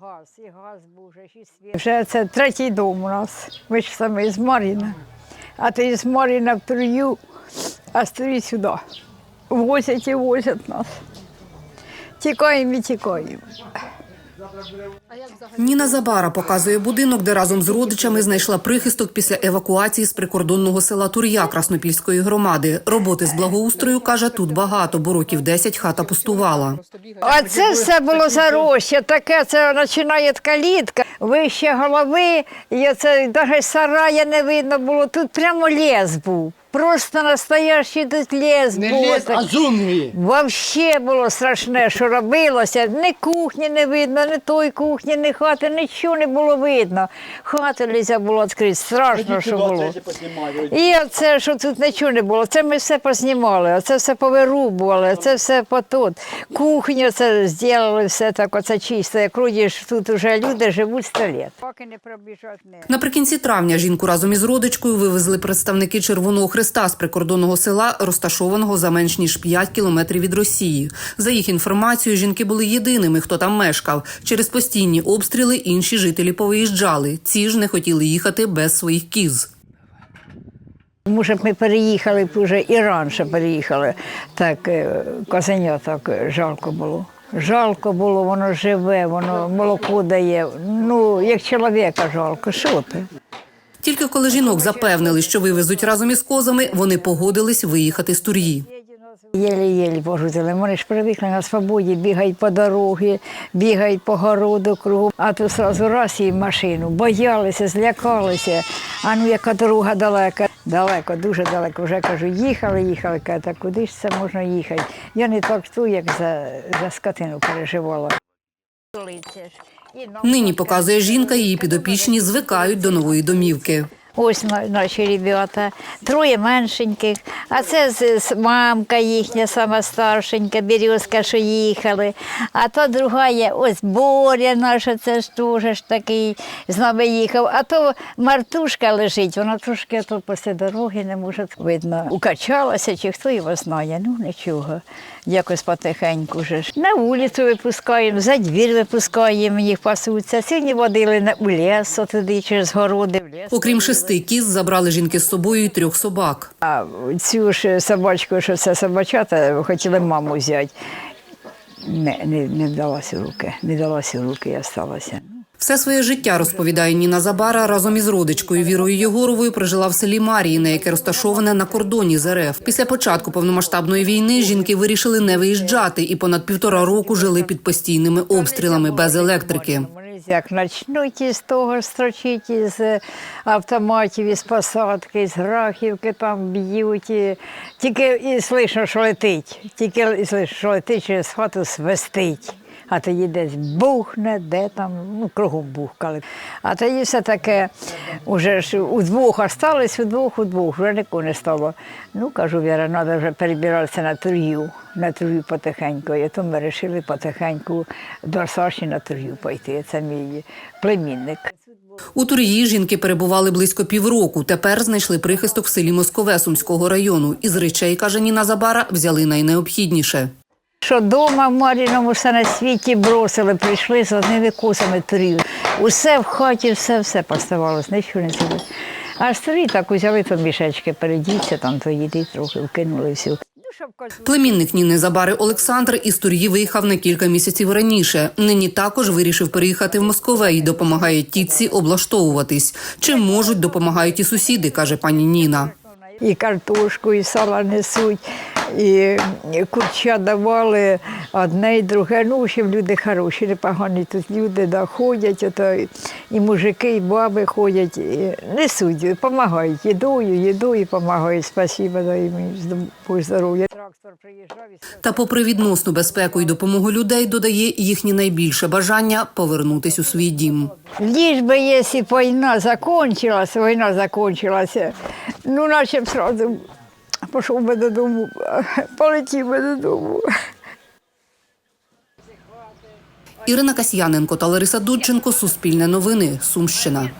газ, і газ був вже, і світ. Вже це третій дом у нас. Ми ж саме з Маріна. А ти з Маріна в Трую, а з сюди. Возять і возять нас. Тікаємо і тікаємо. Ніна Забара показує будинок, де разом з родичами знайшла прихисток після евакуації з прикордонного села Тур'я Краснопільської громади. Роботи з благоустрою каже, тут багато, бо років 10 хата пустувала. А це все було зароща, таке це починає калітка, вище голови, і це навіть сарая не видно було. Тут прямо ліс був. Просто настоящий тут ліс Не був. ліс, а джунглі. Вообще було страшне, що робилося. Ні кухні не видно, ні тої кухні, ні хати, нічого не було видно. Хати нельзя було відкрити, страшно, що було. І оце, що тут нічого не було, це ми все познімали, це все повирубували, це все потут. Кухню це зробили, все так оце чисто. Як родиш, тут вже люди живуть сто літ. Поки не пробіжать, не. Наприкінці травня жінку разом із родичкою вивезли представники Червоного Христа з прикордонного села, розташованого за менш ніж 5 кілометрів від Росії. За їх інформацією, жінки були єдиними, хто там мешкав. Через постійні обстріли інші жителі повиїжджали. Ці ж не хотіли їхати без своїх кіз. Може ми переїхали б вже і раніше переїхали. Так е, козеня так е, жалко було. Жалко було, воно живе, воно молоко дає. Ну, як чоловіка жалко, що ти? Тільки коли жінок запевнили, що вивезуть разом із козами, вони погодились виїхати з Тур'ї. Єлі-єлі пожутили. Вони ж привикли на свободі, бігають по дорогі, бігають по городу кругом. А тут одразу раз і машину. Боялися, злякалися. А ну яка дорога далека. Далеко, дуже далеко. Вже кажу, їхали, їхали. Кажу, та куди ж це можна їхати? Я не так ту, як за, за скотину переживала. Нині показує жінка, її підопічні звикають до нової домівки. Ось наші ребята, троє меншеньких, а це мамка їхня, сама старшенька, Березка, що їхали. А то друга є, ось Боря наша, це ж теж такий з нами їхав. А то Мартушка лежить, вона трошки то після дороги не може видно. Укачалася, чи хто його знає, ну нічого. Якось потихеньку вже ж. На вулицю випускаємо, за двір випускаємо, їх пасуться. Сьогодні водили на у ліс, туди через городи в ліс. Окрім шести кіз, забрали жінки з собою й трьох собак. А цю ж собачку, що це собачата, хотіли маму взяти. Не, не, не вдалося руки, не вдалося руки, я сталася. Все своє життя, розповідає Ніна Забара, разом із родичкою Вірою Єгоровою прожила в селі Маріїне, яке розташоване на кордоні з РФ. Після початку повномасштабної війни жінки вирішили не виїжджати і понад півтора року жили під постійними обстрілами без електрики. Як начнуть із того строчити, із автоматів, із посадки, із грахівки там б'ють. Тільки і слышно, що летить. Тільки і слышно, що летить через хату свистить. А тоді десь бухне, де там, ну, кругом бухкали. А тоді все таке, уже ж удвох остались, удвох, удвох, вже нікого не стало. Ну, кажу, Віра, треба вже перебиратися на тур'ю, на тур'ю потихеньку. І то ми вирішили потихеньку до Саші на тур'ю пойти. Це мій племінник. У Тур'ї жінки перебували близько півроку. Тепер знайшли прихисток в селі Москове Сумського району. Із речей, каже Ніна Забара, взяли найнеобхідніше. Що вдома в Маріному все на світі бросили, прийшли з одними косами турів. Усе в хаті, все, все поставалось, нічого не взяли. А старі так узяли то мішечки, передіться, там то їди трохи вкинули всю. Племінник Ніни Забари Олександр із Тур'ї виїхав на кілька місяців раніше. Нині також вирішив переїхати в Москове і допомагає тітці облаштовуватись. Чим можуть, допомагають і сусіди, каже пані Ніна. І картошку, і сала несуть, і курча давали одне і друге. Ну, в общем, люди хороші, непогані тут люди да, ходять, ото, і мужики, і баби ходять, і несуть, допомагають їдою, їдою допомагають. Спасибо, дай їм Бог здоров'я. Та, попри відносну безпеку і допомогу людей, додає їхнє найбільше бажання повернутись у свій дім. Лишь бы если война закончилась, война закончилася, ну наче б сразу пішов би додому, полетів би додому. Ірина Касьяненко та Лариса Дудченко. Суспільне новини. Сумщина.